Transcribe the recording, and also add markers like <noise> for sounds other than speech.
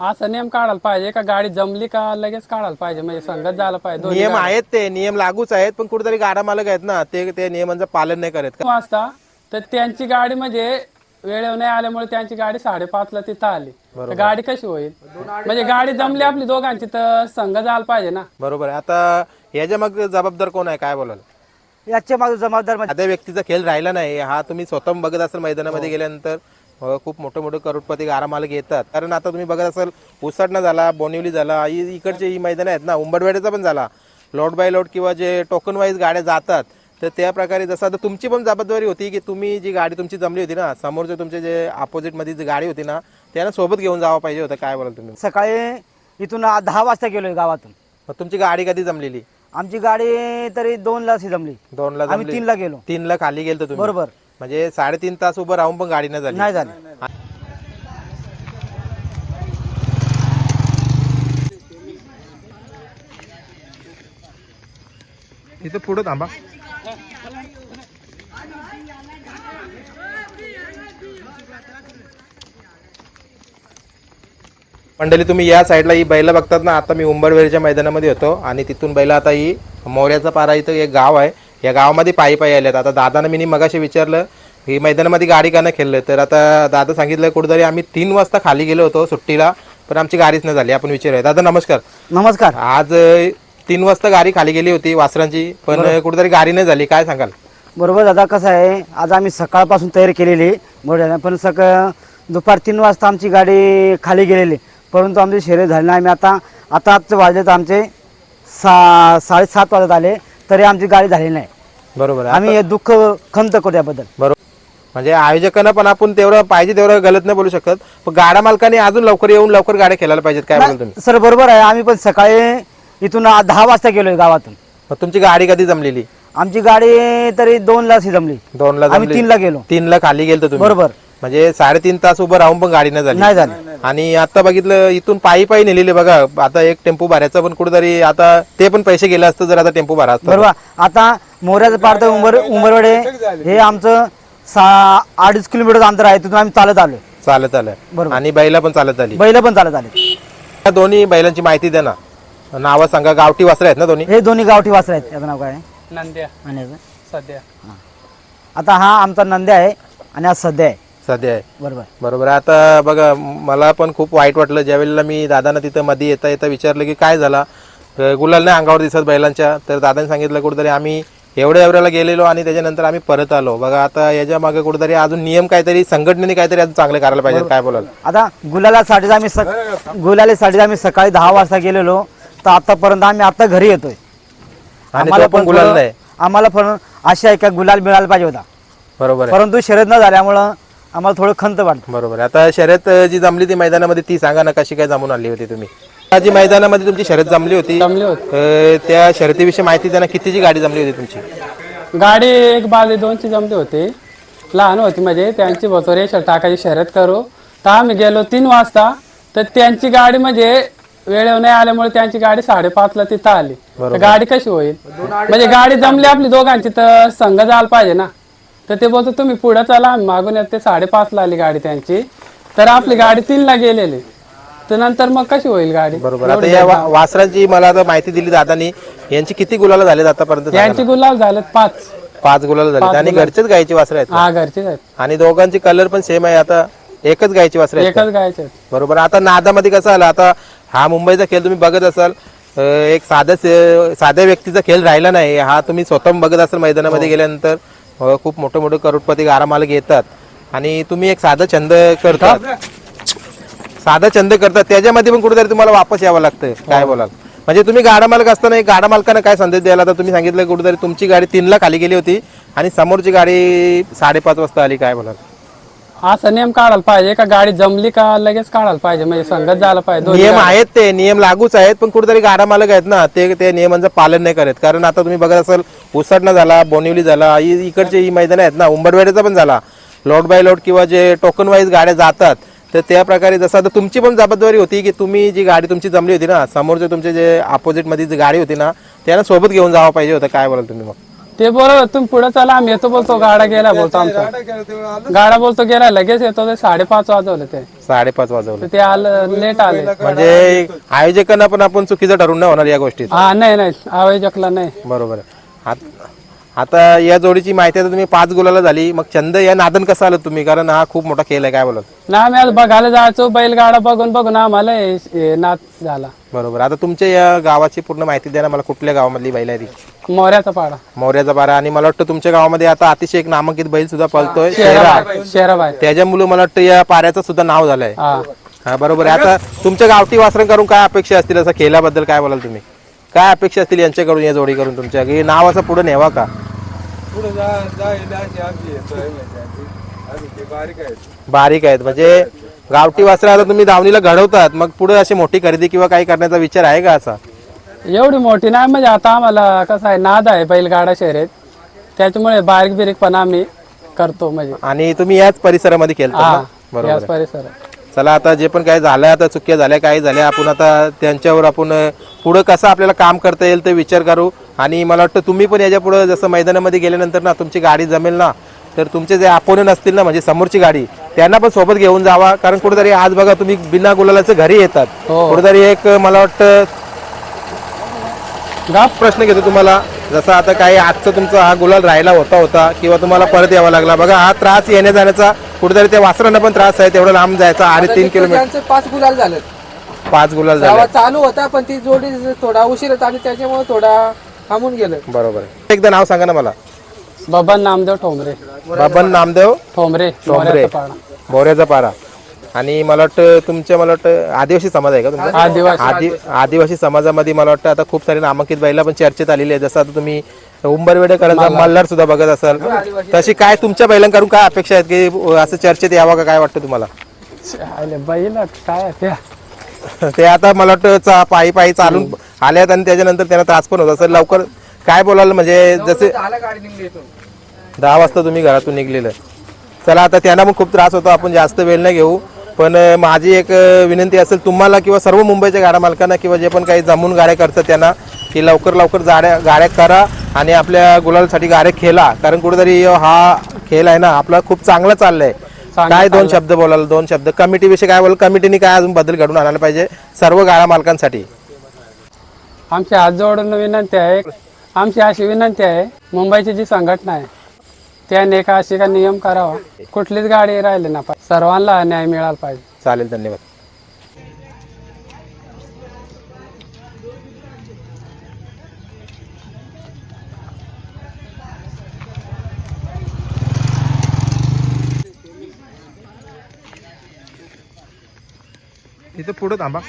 असं नियम काढायला पाहिजे. का गाडी जमली का लगेच काढायला पाहिजे. म्हणजे संगत झालं पाहिजे. दोन्ही नियम आहेत ते नियम लागूच आहेत पण कुठेतरी गाडा मालक आहेत ना ते ते नियमांचं पालन नाही करत का? वाजता तर त्यांची गाडी म्हणजे वेळेवर नाही आल्यामुळे त्यांची गाडी साडेपाचला तिथं आली. तर गाडी कशी होईल? म्हणजे गाडी जमली आपली दोघांची तर संघ झाला पाहिजे ना. बरोबर आहे. आता याच्या मग जबाबदार कोण आहे? काय बोलाल? याच्या मागे जबाबदार म्हणजे व्यक्तीचा खेळ राहिला नाही. हा तुम्ही स्वतः बघत असाल मैदानामध्ये गेल्यानंतर. अं, खूप मोठे मोठे करोडपती गारामालक येतात. कारण आता तुम्ही बघत असाल उसाटणा झाला बोनिवली झाला इ- इकडचे ही मैदान आहेत ना उंबरवेड्याचा पण झाला. लोट बाय लोट किंवा जे टोकन वाईज गाड्या जातात तर त्या प्रकारे जसं आता तुमची पण जबाबदारी होती की तुम्ही जी गाडी तुमची जमली होती ना समोरचे तुमचे जे ऑपोजिटमध्ये जी गाडी होती ना त्यांना सोबत घेऊन जावं पाहिजे होतं काय बोलाल तुम्ही? सकाळी इथून दहा वाजता गेलोय गावातून. मग तुमची गाडी कधी जमलेली? आमची गाडी तरी दोन ला जमली. दोनला आम्ही जमली. तीनला गेलो. तीनला खाली गेलतो तुम्ही. बरोबर. म्हणजे साडेतीन तास उभं राहून पण गाडी नाही झाली. नाही झाली. इथं पुढे थांबा. मंडळी तुम्ही या साईडला ही बैला बघतात ना आता मी उंबरवेरच्या मैदानामध्ये होतो आणि तिथून बैला आता ही मोऱ्याचा पारा इथं एक गाव आहे. या गावामध्ये पायी पायी आल्यात आता दादानं मी मगाशी विचारलं ही मैदानामध्ये गाडी का नाही खेळलं? तर आता दादा सांगितलं कुठेतरी आम्ही तीन वाजता खाली गेलो होतो सुट्टीला पण आमची गाडीच नाही झाली. आपण विचारूया. दादा नमस्कार. नमस्कार. आज तीन वाजता गाडी खाली गेली होती वासरांची पण कुठेतरी गाडी नाही झाली. काय सांगाल? बरोबर दादा कसं आहे आज आम्ही सकाळपासून तयारी केलेली बरोबर पण सकाळ दुपार तीन वाजता आमची गाडी खाली गेलेली परंतु आमची शर्यत झाली नाही. आम्ही आता आता आजचे वाजलेत आमचे सा साडेसात वाजत आले. तरी आमची गाडी झाली नाही. बरोबर आहे. आम्ही हे दुःख खंत करू याबद्दल. बरोबर. म्हणजे आयोजकांना पण आपण तेवढं पाहिजे तेवढं गलत नाही बोलू शकत. पण गाडा मालकाने अजून लवकर येऊन लवकर गाड्या खेळायला पाहिजेत काय तुम्ही? सर बरोबर आहे. आम्ही पण सकाळी इथून आ- दहा वाजता गेलोय गावातून. मग तुमची गाडी कधी जमलेली? आमची गाडी तरी दोन ला जमली. दोनला आम्ही जमली. तीनला गेलो. तीनला खाली गेलतो तुम्ही. बरोबर. म्हणजे साडेतीन तास उभं राहून पण गाडी नाही झाली. नाही झाली. आणि आता बघितलं इथून पायी पायी नेलेले बघा. आता एक टेम्पो भरायचा पण कुठेतरी आता ते पण पैसे गेले असतं जर आता टेम्पो भरा असतं बरोबर. आता मोऱ्याचं पार तर उंबर उंबरवडे हे आमचं सा अडीच किलोमीटर अंतर आहे तिथून आम्ही चालत आलोय. चालत आलं बरोबर. आणि बैला पण चालत आली. बैल पण चालत आले या दोन्ही बैलांची माहिती द्या ना. नावं सांगा. गावठी वासरे आहेत ना दोन्ही? हे दोन्ही गावठी वासर आहेत. याचं नाव काय आहे? नंद्या. आणि याचं? सध्या. आता हा आमचा नंद्या आहे आणि हा सध्या आहे. सध्या आहे. बरोबर. बरोबर. आता बघा मला पण खूप वाईट वाटलं. ज्यावेळेला मी दादांना तिथं मध्ये येता येता विचारलं की काय झाला गुलाल नाही अंगावर दिसत बैलांच्या तर दादाने सांगितलं कुठेतरी आम्ही एवढ्या एवढ्याला गेलेलो आणि त्याच्यानंतर आम्ही परत आलो. बघा आता याच्या मागे कुठेतरी अजून नियम काहीतरी संघटनेने काहीतरी अजून चांगले करायला पाहिजे काय बोलाल? आता गुलालासाठी आम्ही सक गुलालीसाठी आम्ही सकाळी दहा वाजता गेलेलो. तर आतापर्यंत आम्ही आता घरी येतोय. आणि तो पण गुलाल थोडं- नाही. आम्हाला पण आशा आहे का गुलाल मिळायला पाहिजे होता. बरोबर आहे. परंतु शर्यत न झाल्यामुळं आम्हाला थोडं खंत वाटतं बरोबर. आता शर्यत जी जमली ती मैदानामध्ये ती सांगा ना कशी काय जमून आली होती तुम्ही? जी मैदानामध्ये तुमची शर्यत जमली होती जमली होती. अं, त्या शर्यतीविषयी माहिती द्या ना कितीची गाडी जमली होती तुमची? गाडी एक बाली दोनची जमली होती. लहान होती म्हणजे त्यांची बसवर रेषा टाकायची शर्यत करू. तर आम्ही गेलो तीन वाजता तर त्यांची गाडी म्हणजे वेळेवर नाही आल्यामुळे त्यांची गाडी साडेपाचला तिथं आली. तर गाडी कशी होईल? म्हणजे गाडी जमली आपली दोघांची तर संघ झाला पाहिजे ना. तर ते बोलतो तुम्ही पुढे चला आम्ही मागून येत ते साडेपाचला आली गाडी त्यांची. तर आपली गाडी तीनला गेलेली. तर नंतर मग कशी होईल गाडी? बरोबर. आता या वा- वासरांची मला आता माहिती दिली दादानी. यांची किती गुलाला झालेत आतापर्यंत सांगा यांची गुलाब झालेत पाच. पाच गुलाला झालेत. आणि घरचेच गायची वासरं आहेत हा घरचीच आहेत. आणि दोघांची कलर पण सेम आहे. आता एकच गायची वासरं आहेत एकच गायचे बरोबर. आता नादामध्ये कसं आलं? आता हा मुंबईचा खेळ तुम्ही बघत असाल. अं, एक साध्या से- साध्या व्यक्तीचा खेळ राहिला नाही. हा तुम्ही स्वतः बघत असाल मैदानामध्ये गेल्यानंतर. अं, खूप मोठे मोठे करोडपती गारामालक येतात. आणि तुम्ही एक साधा छंद करतात. साधा छंद करतात. त्याच्यामध्ये पण कुठेतरी तुम्हाला वापस यावं लागतं काय बोलाल? म्हणजे तुम्ही गाडा मालक असताना एक गाडा मालकानं काय संदेश द्यायला आता तुम्ही सांगितलं कुठेतरी तुमची गाडी तीनला खाली गेली होती आणि समोरची गाडी साडेपाच वाजता आली. काय बोलाल? असं नियम काढायला पाहिजे. का गाडी जमली का लगेच काढायला पाहिजे. म्हणजे संगत झाला पाहिजे. दोन्ही नियम आहेत ते नियम लागूच आहेत पण कुठेतरी गाडा मालक आहेत ना ते ते नियमांचं पालन नाही करत. कारण आता तुम्ही बघत असाल उसाटणा झाला बोनिवली झाला इकडचे ही मैदान आहेत ना उंबरवेड्याचा पण झाला. लोट बाय लोट किंवा जे टोकन वाईज गाड्या जातात तर त्या प्रकारे जसं आता तुमची पण जबाबदारी होती की तुम्ही जी गाडी तुमची जमली होती ना समोरचे तुमचे जे ऑपोजिटमध्ये जी गाडी होती ना त्यांना सोबत घेऊन जावं पाहिजे होतं. काय बोलाल तुम्ही मग? ते बोलत तुम्ही पुढे चला आम्ही येतो बोलतो गाडा गेला बोलतो आमचा. गाडा बोलतो गेला लगेच येतो ते साडेपाच वाजवले ते. साडेपाच वाजवलं. तर ते आलं लेट आले. म्हणजे आयोजकांना पण आपण चुकीचं ठरवून नाही होणार या गोष्टीत हा नाही नाही आयोजकला नाही. बरोबर. आत- आता या जोडीची माहिती आता तुम्ही पाच गुलाला झाली मग चंद या नादन कसं आलं तुम्ही? कारण हा खूप मोठा खेळ आहे काय बोलत? ना आम्ही आज बघायला जायचो बैलगाडा बघून बघून आम्हाला हे- हे नाच झाला. बरोबर. आता तुमच्या या गावाची पूर्ण माहिती द्या ना मला कुठल्या गावामधली बैल आहे ती? मोऱ्याचा पाडा. मोऱ्याचा बारा आणि मला वाटतं तुमच्या गावामध्ये आता अतिशय एक नामांकित बैल सुद्धा पळतोय. शेरा शेराबाई त्याच्यामुळे मला वाटतं या पाऱ्याचं सुद्धा नाव झालंय. हा. हा बरोबर आहे. आता तुमच्या गावठी वासरण करून काय अपेक्षा असतील? असं खेळाबद्दल काय बोलाल तुम्ही? काय अपेक्षा असतील यांच्याकडून या जोडी करून तुमच्या? की नाव असं पुढे नेवा का? बारीक आहेत. म्हणजे गावठी वासरं आता तुम्ही दावणीला घडवतात. मग पुढे अशी मोठी खरेदी किंवा काही करण्याचा विचार आहे का असा? एवढी मोठी नाही म्हणजे आता आम्हाला कसं आहे नाद आहे बैलगाडा शर्यत त्याच्यामुळे बारीक बिरीक पण आम्ही करतो म्हणजे आणि तुम्ही याच परिसरामध्ये हा? बरोबर याच आहे. परिसर चला आता जे पण काय झालं आता चुक्या झाल्या काय झाल्या आपण आता त्यांच्यावर आपण पुढे कसं आपल्याला काम करता येईल ते विचार करू आणि मला वाटतं तुम्ही पण याच्यापुढे जसं मैदानामध्ये गेल्यानंतर ना तुमची गाडी जमेल ना तर तुमचे जे अपोनंट असतील ना म्हणजे समोरची गाडी त्यांना पण सोबत घेऊन जावा कारण कुठेतरी आज बघा तुम्ही बिना गुलालाचं घरी येतात हो. कुठेतरी एक मला वाटतं प्रश्न घेतो तुम्हाला. जसं आता काही आजचा तुमचा हा गुलाल राहिला होता होता किंवा तुम्हाला परत यावा लागला. बघा हा त्रास येण्या जाण्याचा कुठेतरी त्या वासरांना पण त्रास आहे. तेवढं लांब जायचा अडीच तीन किलोमीटर. पाच गुलाल झालं पाच गुलाल झाले चालू होता पण ती जोडी थोडा उशीर होता आणि त्याच्यामुळे थोडा थांबून गेलं. बरोबर एकदा नाव सांगा ना मला. बबन नामदेव ठोंबरे. बाबन नामदेव ठोंबरे मोऱ्याचा पाडा. बोऱ्याचा पारा आणि मला वाटतं तुमच्या मला वाटतं आदिवासी समाज आहे का तुमचा? आदिवासी. आदि आदिवासी समाजामध्ये मला वाटतं आता खूप सारी नामांकित बैला पण चर्चेत आलेली आहे जसं आता तुम्ही उंबरवेडेकरांचा मल्हार. सुद्धा बघत असाल. तशी काय तुमच्या बैलांकडून काय अपेक्षा आहेत की असं चर्चेत यावं का? काय वाटतं तुम्हाला? आले बैल काय त्या? <laughs> ते आता मला वाटतं चा- पायी पायी चालून आल्यात आणि त्याच्यानंतर त्यांना त्रास पण होत असेल. लवकर काय बोलाल? म्हणजे जसे दहा वाजता तुम्ही घरातून निघलेलं. चला आता त्यांना पण खूप त्रास होतो. आपण जास्त वेळ नाही घेऊ. पण माझी एक विनंती असेल तुम्हाला किंवा सर्व मुंबईच्या गाड्या मालकांना किंवा जे पण काही जमून गाड्या करतात त्यांना की लवकर लवकर गाड्या गाड्या करा आणि आपल्या गुलालसाठी गाड्या खेळा. कारण कुठेतरी हा खेळ आहे ना आपला खूप चांगला चाललाय. चांगलं काय दोन शब्द बोलाल दोन शब्द? कमिटी विषयी काय बोल कमिटीने काय अजून बदल घडून आणायला पाहिजे? सर्व गाड्या मालकांसाठी. आमची हात जोडून विनंती आहे आमची अशी विनंती आहे मुंबईची जी संघटना आहे त्याने एक अशी का नियम करावा. कुठलीच गाडी राहिली ना पाहिजे. सर्वांना न्याय मिळाला पाहिजे. चालेल धन्यवाद. इथं पुढं थांबा.